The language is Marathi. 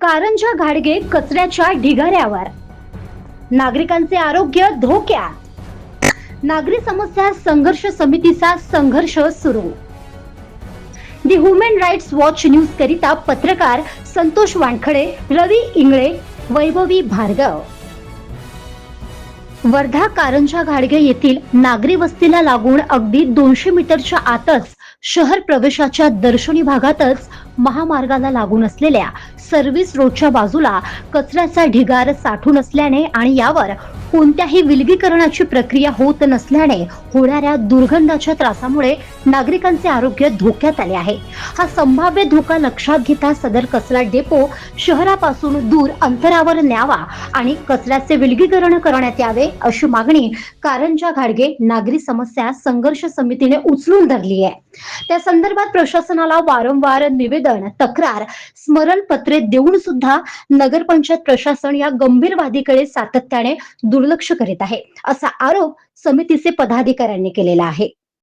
कारंजा घाडगे कचऱ्याच्या ढिगाऱ्यावर. नागरिकांचे आरोग्य धोक्यात. नागरी समस्या संघर्ष समितीचा संघर्ष सुरू. The human rights watch news करिता पत्रकार संतोष वानखडे रवी इंगळे वैभवी भार्गव. वर्धा कारंजा घाडगे येथील नागरी वस्तीला लागून अगदी दोनशे मीटरच्या आतच शहर प्रवेशाच्या दर्शनी भागातच महामार्गाला लागून असलेल्या सर्व्हिस रोडच्या बाजूला कचऱ्याचा ढिगार साठून असल्याने आणि यावर कोणत्याही विलगीकरणाची प्रक्रिया होत नसल्याने होणाऱ्या दुर्गंधाच्या त्रासामुळे नागरिकांचे आरोग्य धोक्यात आले आहे. हा संभाव्य धोका लक्षात घेता सदर कचरा डेपो शहरापासून दूर अंतरावर न्यावा आणि कचऱ्याचे विलगीकरण करण्यात यावे अशी मागणी कारंजा घाडगे नागरी समस्या संघर्ष समितीने उचलून धरली आहे. त्या संदर्भात प्रशासनाला वारंवार निवेदन तक्रार स्मरणपत्रे देऊन सुद्धा नगरपंचायत प्रशासन या गंभीर वादीकडे सातत्याने दुर्लक्ष करीत आहे. असा आरोप समितीचे पदाधिकाऱ्यांनी केलेला आहे.